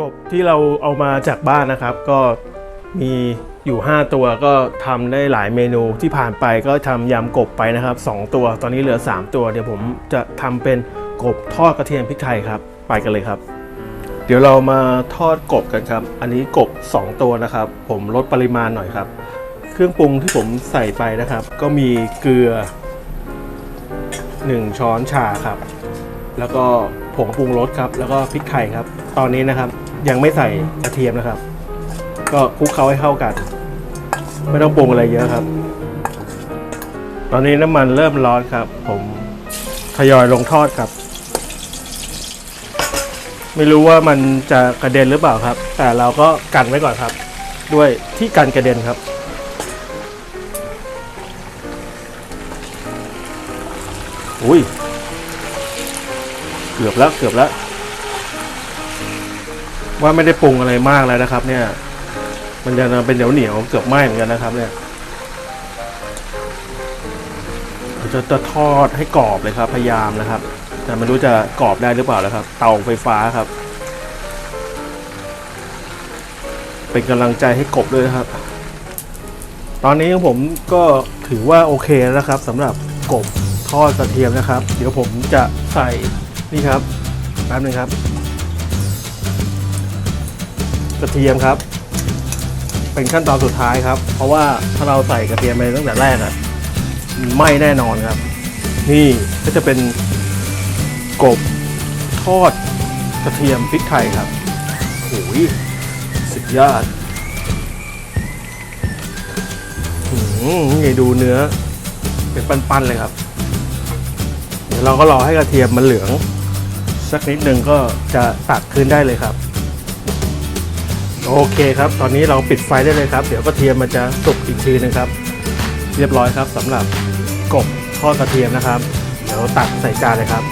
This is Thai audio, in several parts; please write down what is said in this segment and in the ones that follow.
กบที่เราเอามาจากบ้านนะครับ ก็มีอยู่ 5 ตัวก็ทำได้หลายเมนูที่ผ่านไปก็ทำยำกบไปนะครับ 2 ตัวตอนนี้เหลือ 3 ตัว เดี๋ยวผมจะทำเป็นกบทอดกระเทียมพริกไทยครับ ไปกันเลยครับ เดี๋ยวเรามาทอดกบกันครับ อันนี้กบ 2 ตัวนะครับ ผมลดปริมาณหน่อยครับ เครื่องปรุงที่ผมใส่ไปนะครับ ก็มีเกลือ 1 ช้อนชาครับ แล้วก็ผงปรุงรสครับ แล้วก็พริกไทยครับ ตอนนี้นะครับ ยังไม่ใส่กระเทียมนะครับ ก็คลุกเคล้าให้เข้ากัน ไม่ต้องปรุงอะไรเยอะครับ ตอนนี้น้ำมันเริ่มร้อนครับ ผมทยอยลงทอดครับ ไม่รู้ว่ามันจะกระเด็นหรือเปล่าครับ แต่เราก็กันไว้ก่อนครับ ด้วยที่กันกระเด็นครับอุ้ย เกือบแล้วเกือบแล้ว ว่าไม่ได้ปรุงอะไรมากแล้วนะครับ เนี่ย มันจะเป็นเหนียวเหนียวเกือบไหม้เหมือนกันนะครับ เนี่ยเราจะจะทอดให้กรอบเลยครับ พยายามนะครับ แต่ไม่รู้จะกรอบได้หรือเปล่าแล้วครับ เตาไฟฟ้าครับ เป็นกำลังใจให้กบด้วยนะครับ ตอนนี้ผมก็ถือว่าโอเคแล้วครับสำหรับกบทอดกระเทียมนะครับ เดี๋ยวผมจะใส่นี่ครับแป๊บนึงครับ กระเทียมครับ เป็นขั้นตอนสุดท้ายครับ เพราะว่าถ้าเราใส่กระเทียมไปตั้งแต่แรกอะไหม้แน่นอนครับ นี่ก็จะเป็นกบทอดกระเทียมพริกไทยครับโอ้ยสุดยอดอืมนี่ดูเนื้อ เป็นปั้นๆเลยครับ เดี๋ยวเราก็รอให้กระเทียมมันเหลือง สักนิดหนึ่งก็จะตักขึ้นได้เลยครับ โอเคครับ ตอนนี้เราปิดไฟได้เลยครับ เดี๋ยวกระเทียมมันจะสุกอีกทีหนึงครับ เรียบร้อยครับสำหรับกบทอดกระเทียมนะครับ เดี๋ยวตักใส่จานเลยครับ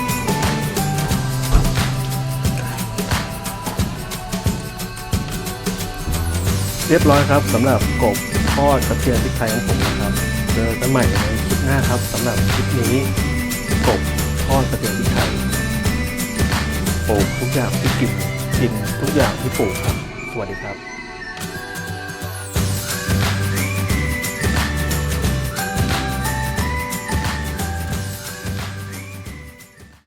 เรียบร้อยครับสำหรับกบทอดกระเทียมพริกไทยของผมนะครับเจอกันใหม่ในคลิปหน้าครับสำหรับคลิปนี้กบทอดกระเทียมพริกไทยปลูกทุกอย่างที่กินกินทุกอย่างที่ปลูกครับ สวัสดีครับ